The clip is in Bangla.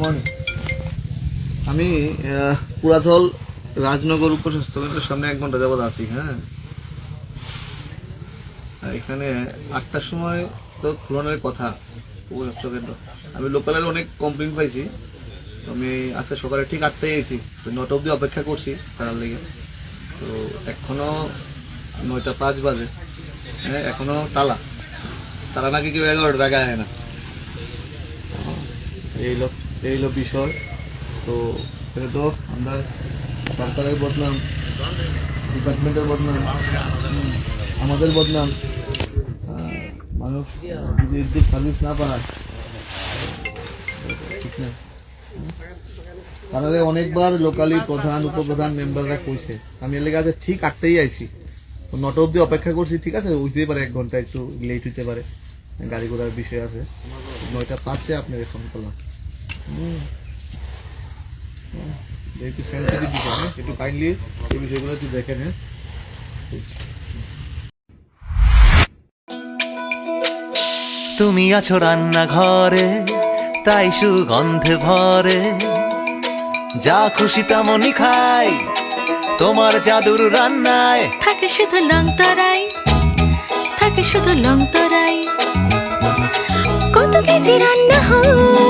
মর্নিং আমি আহ, পুরাতল রাজনগর উপস্বাস্থ্য কেন্দ্রের সামনে এক ঘণ্টা যাবত আছি হ্যাঁ। এখানে আটটার সময় তো খুলনের কথা উপস্বাস্থ্য কেন্দ্র। আমি লোকালের অনেক কমপ্লেন পাইছি। আমি আজকে সকালে ঠিক আটটায় এসেছি তো নটা অবধি অপেক্ষা করছি তার লেগে। তো এখনও নয়টা পাঁচ বাজে হ্যাঁ এখনও তালা। তারা নাকি কেউ এগারোটার আগে আয় না। এই হলো এই হলো বিষয়। তো এটা তো আমরা সরকারের বদনাম ডিপার্টমেন্টের বদনাম আমাদের বদনাম। মানুষ যদি সার্ভিস না পায় ঠিক না তারা অনেকবার লোকালি প্রধান, উপপ্রধান মেম্বাররা কইছে, আমি এর লেগে ঠিক আটটাই আইছি। নটা অব্দি অপেক্ষা করছি, ঠিক আছে? উঠতেই পারে এক ঘণ্টা, একটু লেট হইতে পারে। গাড়ি ঘোড়ার বিষয় আছে। নয়টা পাঁচে আপনাকে ফোন করলাম। একটু সেন্সিটিভ বিষয় হ্যাঁ একটু কাইন্ডলি এই বিষয়গুলো একটু দেখেন হ্যাঁ তুমি আছো রান্নাঘরে তাই সুগন্ধে ভরে। যা খুশি তেমনই খাই তোমার জাদুর রান্নায়। থাকে শুধু লং তরাই থাকে শুধু লং তরাই কত কেজি রান্না হয়?